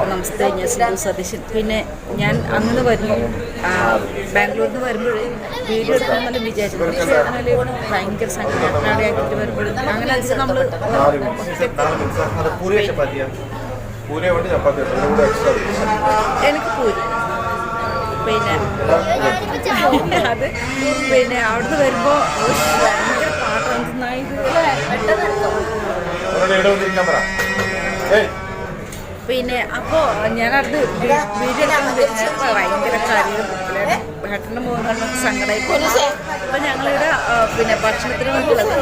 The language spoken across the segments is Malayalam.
നമസ്തേ ഞാൻ സിന്ധു സതീശൻ. പിന്നെ ഞാൻ അന്ന് വരുന്നു ബാംഗ്ലൂരിൽ നിന്ന് വരുമ്പോൾ വീഡിയോ എടുക്കണമെന്ന് വിചാരിച്ചു ഭയങ്കര സംഘടനയാക്കിയിട്ട് വരുമ്പോഴും അങ്ങനെ നമ്മൾ എനിക്ക് പൂരി. പിന്നെ അത് പിന്നെ അവിടുന്ന് വരുമ്പോൾ ഭയങ്കര പാട്ട്. നന്നായി പെട്ടെന്ന് ഏയ്. പിന്നെ അപ്പോൾ ഞാനത് ഭയങ്കര കാര്യം ഏട്ടന്റെ പോകുന്ന സങ്കടമായി അപ്പൊ ഞങ്ങളിവിടെ പിന്നെ ഭക്ഷണത്തിന് വേണ്ടിയുള്ളത്.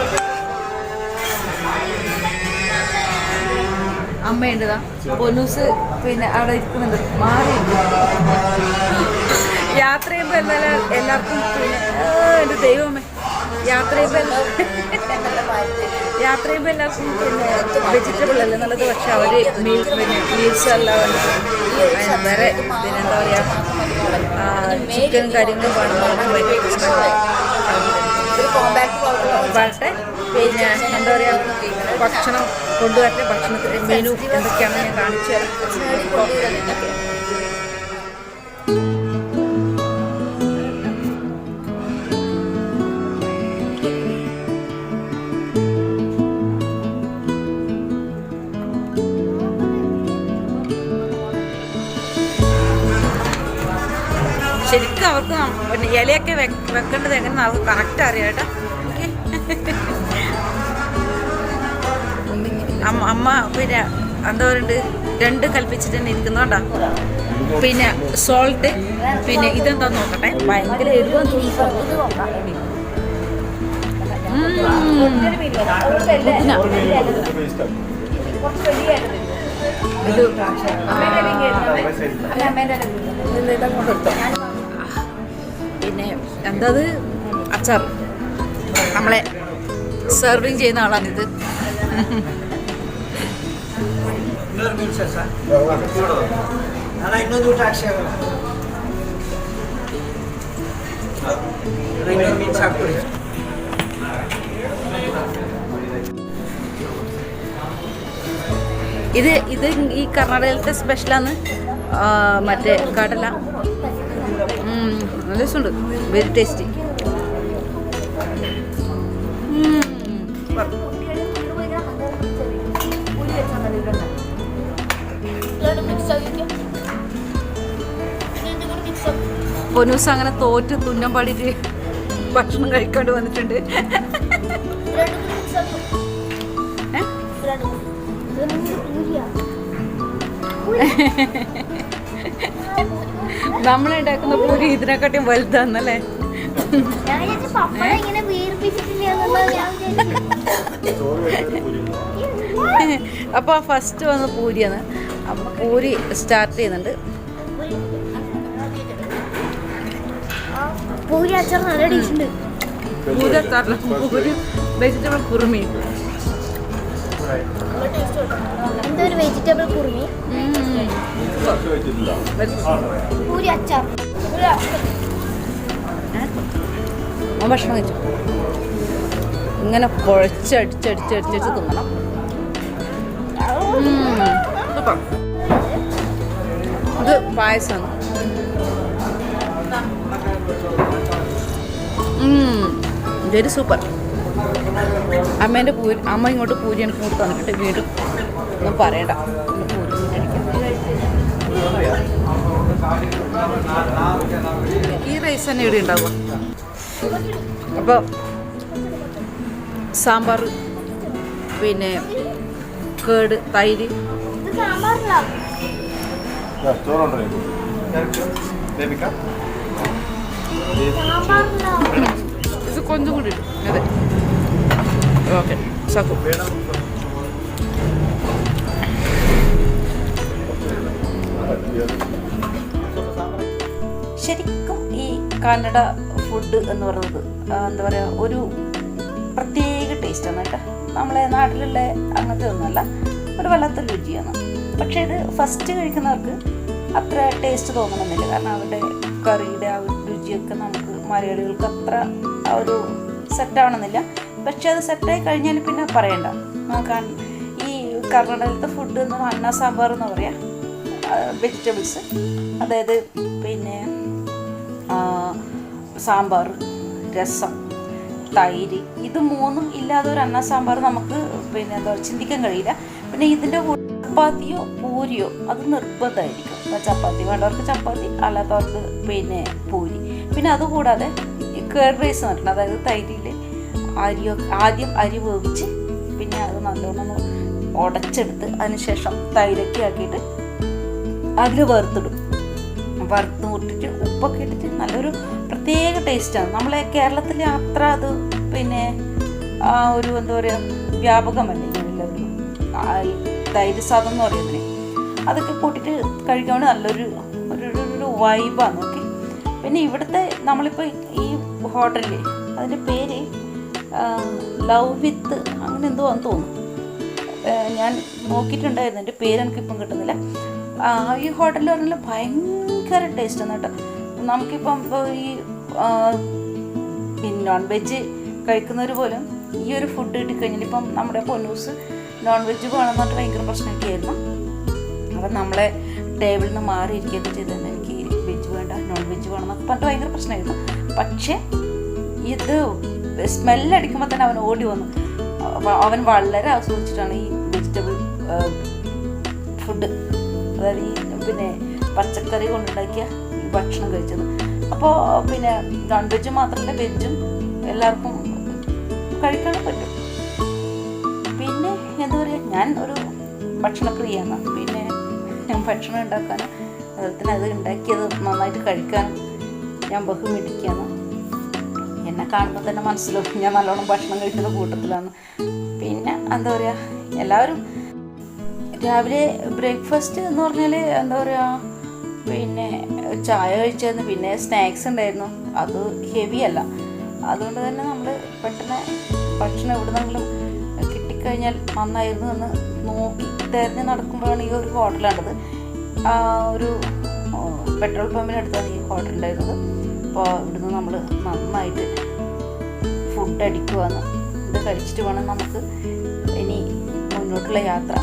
അമ്മയുണ്ടതാ പൊന്നൂസ് പിന്നെ അവിടെ ഇരിക്കുന്നുണ്ട്. മാറി യാത്ര ചെയ്യുമ്പോൾ എന്നാലും എല്ലാവർക്കും പിന്നെ എന്റെ ദൈവമേ. യാത്ര ചെയ്യുമ്പോൾ യാത്ര ചെയ്യുമ്പോൾ എല്ലാവർക്കും പിന്നെ വെജിറ്റബിൾ അല്ലേ നല്ലത് പക്ഷെ അവർ മീൽ മീൽസ് അല്ല വേറെ പിന്നെ എന്താ പറയുക ചിക്കൻ കാര്യങ്ങളും വേണം ഭയങ്കര പിന്നെ എന്താ പറയുക ഭക്ഷണം കൊണ്ടുവരട്ടെ. ഭക്ഷണത്തിന്റെ മെനു എന്തൊക്കെയാണെന്ന് ഞാൻ കാണിച്ചു തരാം. ശരിക്കും അവർക്ക് പിന്നെ ഇലയൊക്കെ വെക്കേണ്ടത് എങ്ങനെ അവർക്ക് കറക്റ്റ് അറിയാം കേട്ടോ. അമ്മ അമ്മ പിന്നെ എന്താ പറയുന്നത് രണ്ട് കൽപ്പിച്ചിട്ട് തന്നെ ഇരിക്കുന്നോണ്ടാ പിന്നെ സോൾട്ട് പിന്നെ ഇതെന്താ നോക്കട്ടെ? ഭയങ്കര എരിവാണ് ഇത് പിന്നെ എന്തത്? അച്ചാർ. നമ്മളെ സെർവിങ് ചെയ്യുന്ന ആളാണിത് ഇത്. ഇത് ഈ കർണാടകത്തെ സ്പെഷ്യലാണ് മറ്റേ കടല. നല്ല രസമുണ്ട്. വെരി ടേസ്റ്റി പൊന്നൂസ് അങ്ങനെ തോറ്റ് തുന്നം പാടിയിട്ട് ഭക്ഷണം കഴിക്കാണ്ട് വന്നിട്ടുണ്ട്. ഏ? നമ്മളുണ്ടാക്കുന്ന പൂരി ഇതിനെക്കാട്ടിയും വലുതാന്നല്ലേ? അപ്പൊ ഫസ്റ്റ് വന്ന് പൂരിയാണ്. അപ്പൊ പൂരി സ്റ്റാർട്ട് ചെയ്യുന്നുണ്ട്. പൂരി അച്ചാർ നല്ല ടേസ്റ്റ് ഉണ്ട്. പൂരി അച്ചാറില്ല പൂരി വെജിറ്റബിൾ കുറുമി. എന്തൊരു വെജിറ്റബിൾ കുറുമി. പൂരി അച്ചാർ. ഞാൻ ഭക്ഷണം കഴിച്ചു. ഇങ്ങനെ കുഴച്ചടിച്ചടിച്ചടിച്ചടിച്ച് തിന്നണം. ഇത് പായസമാണ് വെരി സൂപ്പർ. അമ്മേന്റെ പൂരി അമ്മ ഇങ്ങോട്ട് പൂരി എനിക്ക് ഇങ്ങോട്ട് തന്നിട്ട് വീണ്ടും ഒന്നും പറയണ്ട. ഈ റൈസ് തന്നെ ഇവിടെ ഉണ്ടാവുക. അപ്പോൾ സാമ്പാർ പിന്നെ കേട് തൈര്. ഇത് കൊഞ്ചും കൂടി അതെ. ഓക്കെ സാക്കു കന്നഡ ഫുഡ് എന്ന് പറയുന്നത് എന്താ പറയുക ഒരു പ്രത്യേക ടേസ്റ്റാണ് കേട്ടോ. നമ്മളെ നാട്ടിലുള്ള അങ്ങനത്തെ ഒന്നുമല്ല ഒരു വല്ലാത്ത രുചിയാണ്. പക്ഷേ ഇത് ഫസ്റ്റ് കഴിക്കുന്നവർക്ക് അത്ര ടേസ്റ്റ് തോന്നണമെന്നില്ല. കാരണം അവരുടെ കറിയുടെ ആ രുചിയൊക്കെ നമുക്ക് മലയാളികൾക്ക് അത്ര ആ ഒരു സെറ്റാവണമെന്നില്ല പക്ഷെ അത് സെറ്റായി കഴിഞ്ഞാൽ പിന്നെ പറയണ്ട. നമുക്കാണ് ഈ കർണാടകത്തെ ഫുഡ് എന്ന് അന്ന സാമ്പാർ എന്ന് പറയാം വെജിറ്റബിൾസ് അതായത് പിന്നെ സാമ്പാർ രസം തൈര് ഇത് മൂന്നും ഇല്ലാതെ ഒരു അന്ന സാമ്പാർ നമുക്ക് പിന്നെ എന്താ പറയുക ചിന്തിക്കാൻ കഴിയില്ല. പിന്നെ ഇതിന്റെ കൂടെ ചപ്പാത്തിയോ പൂരിയോ അത് നിർബന്ധമായിരിക്കും. ചപ്പാത്തി വേണ്ടവർക്ക് ചപ്പാത്തി അല്ലാത്തവർക്ക് പിന്നെ പൂരി. പിന്നെ അതുകൂടാതെ കേർഡ് റൈസ് എന്ന് പറഞ്ഞിട്ടുണ്ട് അതായത് തൈരിൽ അരിയോ ആദ്യം അരി വേവിച്ച് പിന്നെ അത് നല്ലോണം ഉടച്ചെടുത്ത് അതിനുശേഷം തൈരൊക്കെ ആക്കിയിട്ട് അതിൽ വറുത്തിടും. വറുത്ത് മുട്ടിട്ട് ഉപ്പൊക്കെ ഇട്ടിട്ട് നല്ലൊരു പ്രത്യേക ടേസ്റ്റാണ് നമ്മളെ കേരളത്തിൽ അത്ര അത് പിന്നെ ആ ഒരു എന്താ പറയുക വ്യാപകമല്ലേ ഈ തൈര് സാധം എന്ന് പറയുന്നത് അതൊക്കെ കൂട്ടിയിട്ട് കഴിക്കാൻ നല്ലൊരു ഒരു ഒരു- വൈബാണ് ഓക്കെ പിന്നെ ഇവിടുത്തെ നമ്മളിപ്പോൾ ഈ ഹോട്ടലിൽ അതിന്റെ പേര് ലവ് വിത്ത് അങ്ങനെ എന്തോ ആണെന്ന് തോന്നുന്നു. ഞാൻ നോക്കിയിട്ടുണ്ടായിരുന്നു. എന്റെ പേര് എനിക്കിപ്പം കിട്ടുന്നില്ല. ഈ ഹോട്ടലിൽ പറഞ്ഞാൽ ഭയങ്കര ആണ് കേട്ടോ. നമുക്കിപ്പം ഈ പിന്നെ നോൺ വെജ് കഴിക്കുന്നവർ പോലും ഈ ഒരു ഫുഡ് കിട്ടിക്കഴിഞ്ഞാൽ ഇപ്പം നമ്മുടെ പൊന്നൂസ് നോൺ വെജ് വേണമെന്ന് പറഞ്ഞിട്ട് ഭയങ്കര പ്രശ്നമൊക്കെ ആയിരുന്നു അപ്പം നമ്മളെ ടേബിളിൽ നിന്ന് മാറിയിരിക്കുകയൊക്കെ ചെയ്തിരുന്നു എനിക്ക് വെജ് വേണ്ട നോൺ വെജ് വേണം എന്നൊക്കെ പറഞ്ഞിട്ട് ഭയങ്കര പ്രശ്നമായിരുന്നു. പക്ഷേ ഇത് സ്മെല്ലടിക്കുമ്പോൾ തന്നെ അവൻ ഓടി വന്നു. അവൻ വളരെ ആസ്വദിച്ചിട്ടാണ് ഈ വെജിറ്റബിൾ ഫുഡ് അതായത് ഈ പിന്നെ പച്ചക്കറി കൊണ്ടുണ്ടാക്കിയ ഭക്ഷണം കഴിച്ചത്. അപ്പോൾ പിന്നെ നോൺ വെജ് മാത്രമല്ല വെജും എല്ലാവർക്കും കഴിക്കാൻ പറ്റും. പിന്നെ എന്താ പറയുക ഞാൻ ഒരു ഭക്ഷണപ്രിയാണ് പിന്നെ ഞാൻ ഭക്ഷണം ഉണ്ടാക്കാൻ അതുപോലെ തന്നെ അത് ഉണ്ടാക്കിയത് നന്നായിട്ട് കഴിക്കാൻ ഞാൻ ബഹുമിടിക്കുകയാണ് എന്നെ കാണുമ്പോൾ തന്നെ മനസ്സിലാവും ഞാൻ നല്ലോണം ഭക്ഷണം കഴിക്കുന്ന കൂട്ടത്തിലാണ്. പിന്നെ എന്താ പറയുക എല്ലാവരും രാവിലെ ബ്രേക്ക്ഫാസ്റ്റ് എന്ന് പറഞ്ഞാൽ എന്താ പറയുക പിന്നെ ചായ കഴിച്ചായിരുന്നു പിന്നെ സ്നാക്സ് ഉണ്ടായിരുന്നു. അത് ഹെവി അല്ല. അതുകൊണ്ട് തന്നെ നമ്മൾ പെട്ടെന്ന് ഭക്ഷണം എവിടുന്നെങ്കിലും കിട്ടിക്കഴിഞ്ഞാൽ നന്നായിരുന്നു എന്ന് നോക്കി തിരഞ്ഞ് നടക്കുമ്പോഴാണ് ഈ ഒരു ഹോട്ടലാണത് ആ ഒരു പെട്രോൾ പമ്പിനടുത്താണ് ഈ ഹോട്ടൽ ഉണ്ടായിരുന്നത്. അപ്പോൾ ഇവിടുന്ന് നമ്മൾ നന്നായിട്ട് ഫുഡ് അടിക്കുവാന്ന് ഇത് കഴിച്ചിട്ട് വേണം നമുക്ക് ഇനി മുന്നോട്ടുള്ള യാത്ര.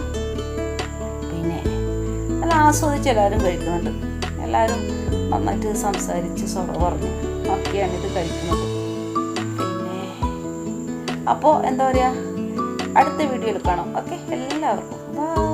ആസ്വദിച്ച് എല്ലാവരും കഴിക്കുന്നുണ്ട്. എല്ലാവരും നന്നായിട്ട് സംസാരിച്ച് സൊറ പറഞ്ഞ് ഒക്കെയാണ് ഇത് കഴിക്കുന്നത്. പിന്നെ അപ്പോൾ എന്താ പറയുക അടുത്ത വീഡിയോയിൽ കാണാം. ഓക്കെ എല്ലാവർക്കും. ബൈ.